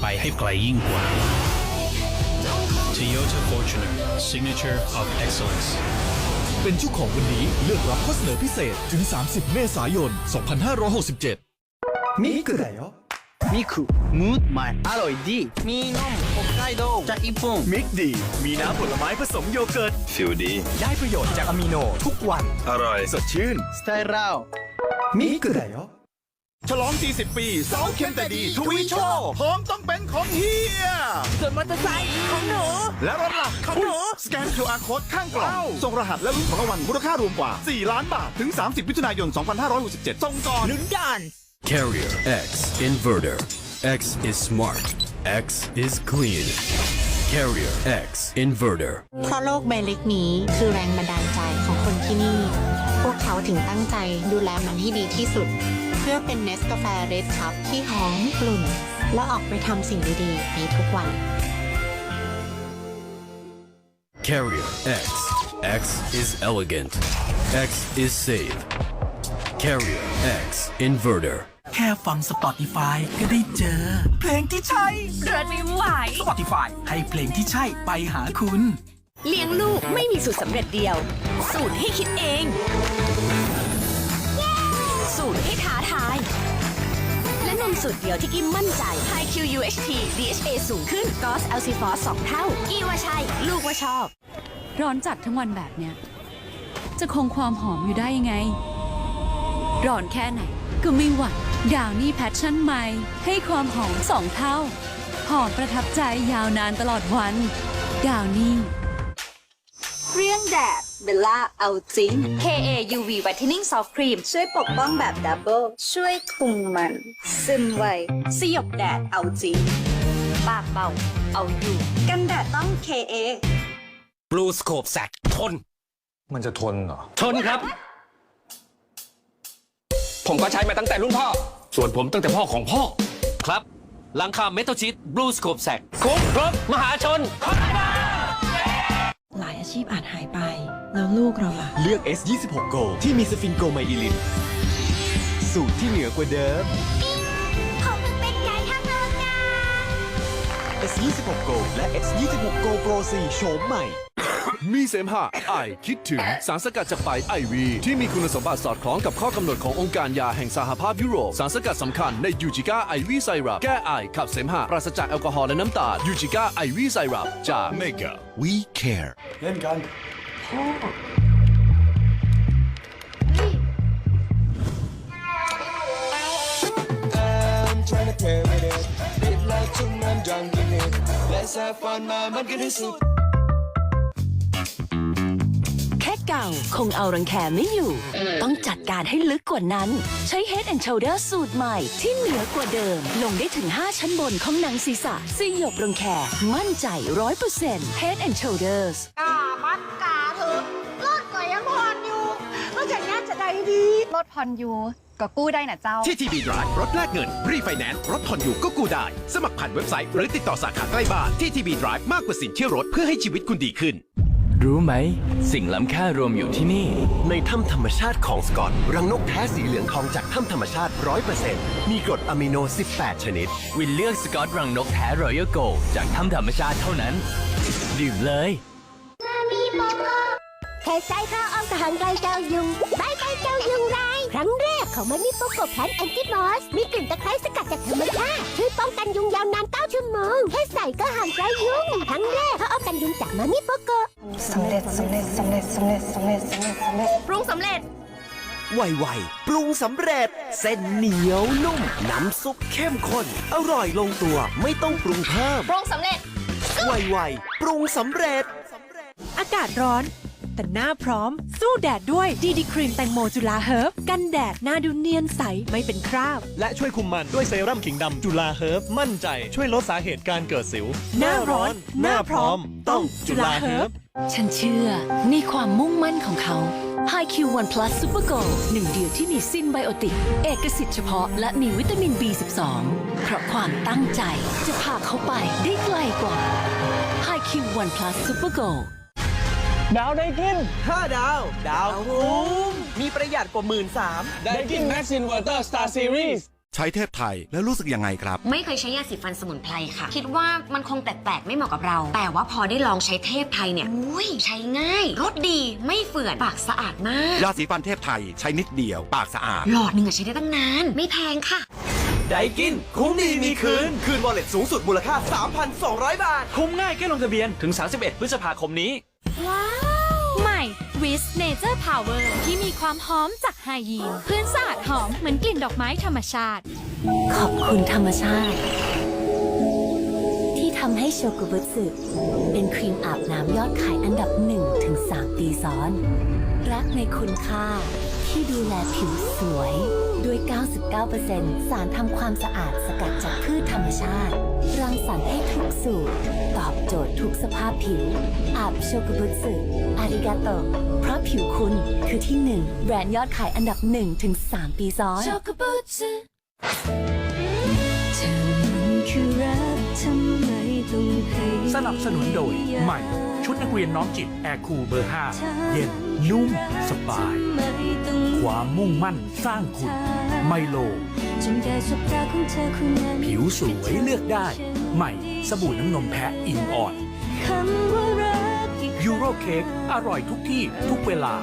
ไปให้ไกลยิ่งกว่า Toyota Fortuner Signature of Excellence เป็นเจ้าของวันนี้เลือกรับข้อเสนอพิเศษถึง 30 เมษายน 2567ミクだよミクムードマイアロイ D ミーノン北海道じゃ1本 มิกดี มีน้ำผลไม้ผสมโยเกิร์ต ฟิลดี ได้ประโยชน์จากอะมิโนทุกวัน อร่อย สดชื่น スタイルラオミクだよ ฉลอง 40 ปีเสาเข็มแต่ดีทวีโชว์ของต้องเป็นของเฮีย ส่วนมอเตอร์ไซค์ของหนู และรถหลักของหนู สแกน QR Code ข้างกล่องส่งรหัสและลุ้นของรางวัลมูลค่ารวมกว่า 4 ล้านบาท ถึง 30มิถุนายน 2567ส่งก่อน ลุ้นด่าน Carrier X Inverter. X is smart. X is clean. Carrier X Inverter. เพราะโลกใบเล็กนี้คือแรงบันดาลใจของคนที่นี่ พวกเขาถึงตั้งใจดูแลมันให้ดีที่สุดเพื่อเป็นเนสกาแฟเรดคัพที่หอมกลุ่น และออกไปทำสิ่งดีๆ ในทุกวัน Carrier X. X is elegant. X is safe. Carrier X Inverter. แค่ฟัง Spotify ก็ได้เจอ เพลงที่ใช่เดินไม่ไหว Spotify ให้เพลงที่ใช่ไปหาคุณ เลี้ยงลูกไม่มีสูตรสำเร็จเดียว สูตรให้คิดเอง มสูตรเดียวที่กิมมั่นใจ High QUHT DHA สูงขึ้น g o s l c f o s 2เท่า กี้ว่าใช่ ลูกว่าชอบ ร้อนจัดทั้งวันแบบเนี้ย จะคงความหอมอยู่ได้ยังไง ร้อนแค่ไหน ก็ไม่หวั่นดาวนี่แพชชั่นใหม่ ให้ความหอมสองเท่า หอมประทับใจยาวนานตลอดวัน ดาวนี่ เรี่ยงแดด เบลล่าเอาจริง KA UV Whitening Soft Cream ช่วยปกป้องแบบดับเบิลช่วยคุมมัน ซึมไวสยบแดดเอาจริง ปากเบา เอาอยู่ กันแดดต้อง KA บลูสโคปแซกทน มันจะทนเหรอ ทนครับ ผมก็ใช้มาตั้งแต่รุ่นพ่อ ส่วนผมตั้งแต่พ่อของพ่อ ครับหลังคาเมทัลชีตบลูสโคปแซกคุ้มครบมหาชน หลายอาชีพอาจหายไป แล้วลูกเราล่ะ เลือก S26 Go ที่มีสฟินโกไมอิลิน สูตรที่เหนือกว่าเดิม S26 Go และ S26 Go Pro 4โฉมใหม่ มีเสมหะไอคิดถึงสารสกัดจากใบไอวี ที่มีคุณสมบัติสอดคล้องกับข้อกำหนดขององค์การยาแห่งสหภาพยุโรป สารสกัดสำคัญในยูจิก้าไอวีไซรัปแก้ไอขับเสมหะปราศจากแอลกอฮอล์และน้ำตาลยูจิก้าไอวีไซรัปจาก Mega We Care เล่นกันแค่เก่า คงเอารังแคไม่อยู่ ต้องจัดการให้ลึกกว่านั้น ใช้ Head and Shoulder สูตรใหม่ ที่เหนือกว่าเดิม ลงได้ถึง 5 ชั้นบนของหนังศีรษะสยบรังแคมั่นใจ 100% Head and Shoulders กามัดกาเถอะรอดก่อยยังพรอยู่นอกจากนี้จะได้ดีรถพรยูก็กู้ได้นะเจ้า ที่ทีบีดรายรถแลกเงิน รีไฟแนนซ์รถผ่อนอยู่ก็กู้ได้ สมัครผ่านเว็บไซต์ หรือติดต่อสาขาใกล้บ้านที่ทีบีดรายมากกว่าสินเชื่อรถเพื่อให้ชีวิตคุณดีขึ้น รู้ไหม สิ่งล้ำค่ารวมอยู่ที่นี่ ในถ้ำธรรมชาติของสกอต รังนกแท้สีเหลืองทองจากถ้ำธรรมชาติ 100%มีกรดอะมิโน 18 ชนิด วินเลือกสกอตรังนกแท้รอยัลโกจากถ้ำธรรมชาติเท่านั้น ดื่มเลยแค่ใจข้าอ้อมทหารไกลเจ้ายุงบายบายเจ้ายุงไรายครั้งแรกของมันนี่โปโกแพนแอนติมอส มีกลิ่นตะไคร้สกัดจากธรรมชาติช่วยป้องกันยุงยาวนาน9ชั่วโมงแค่ใส่ก็ห่างไกลยุงครั้งแรกเขาเอากันยุงจากมันนี่โปโกสำเร็จสำเร็จสำเร็จสำเร็จสำเร็จสำเร็จสำเร็จปรุงสำเร็จไวๆปรุงสำเร็จ เส้นเหนียวนุ่ม น้ำซุปเข้มข้น อร่อยลงตัวไม่ต้องปรุงเพิ่ม ปรุงสำเร็จไวๆปรุงสำเร็จ อากาศร้อน แต่หน้าพร้อม สู้แดดด้วยดีดีครีมแตงโมจุฬาเฮิร์บกันแดดหน้าดูเนียนใสไม่เป็นคราบ และช่วยคุมมันด้วยเซรั่มขิงดำจุฬาเฮิร์บมั่นใจช่วยลดสาเหตุการเกิดสิว หน้าร้อน หน้าพร้อม ต้องจุฬาเฮิร์บฉันเชื่อในความมุ่งมั่นของเขา High Q One Plus Super Go หนึ่งเดียวที่มีซินไบโอติก เอกสิทธิ์เฉพาะและมีวิตามิน B12 เพราะความตั้งใจจะพาเขาไปได้ไกลกว่า High Q One Plus Super Go 5ดาว ดาวคุ้มมีประหยัดกว่าหมื่นสามได้กินแม็กซินเวอร์เตอร์สตาร์ซีรีส์ช้เทพไทยแล้วรู้สึกยังไงครับ ไม่เคยใช้ยาสีฟันสมุนไพรค่ะ คิดว่ามันคงแปลกๆไม่เหมาะกับเรา แต่ว่าพอได้ลองใช้เทพไทยเนี่ยอุ้ยใช้ง่ายรสดีไม่เฝื่อนปากสะอาดมากยาสีฟันเทพไทยใช้นิดเดียวปากสะอาด หลอดหนึ่งอะใช้ได้ตั้งนาน ไม่แพงค่ะไดกิน คุ้มดีมีคืน คืนวอลเล็ตสูงสุดมูลค่า 3,200 บาท คุ้มง่ายแค่ลงทะเบียนถึง 31 พฤษภาคมนี้ ใหม่ Wish Nature Power ที่มีความหอมจากไฮยีนพื้นสะอาดหอมเหมือนกลิ่นดอกไม้ธรรมชาติ ขอบคุณธรรมชาติ ที่ทำให้โชกุบุสึเป็นครีมอาบน้ำยอดขายอันดับ1ถึง3ปีซ้อน รักในคุณค่า ที่ดูแลผิวสวยด้วย 99%สารทำความสะอาดสกัดจากพืชธรรมชาติ รังสรรค์ให้ทุกสูตร ตอบโจทย์ทุกสภาพผิว อาบโชกุบุสึอาริกาโตเพราะผิวคุณคือที่หนึ่งแบรนด์ยอดขายอันดับ1ถึง3ปีซ้อนสนับสนุนโดยใหม่ ชุดนักเรียนน้องจิตแอร์คูลเบอร์ 5 เย็น นุ่ม สบาย ความมุ่งมั่นสร้างคุณไมโล ผิวสวยเลือกได้ ใหม่สบู่น้ำนมแพะอิงอ่อนยูโรเค้กอร่อยทุกที่ทุกเวลา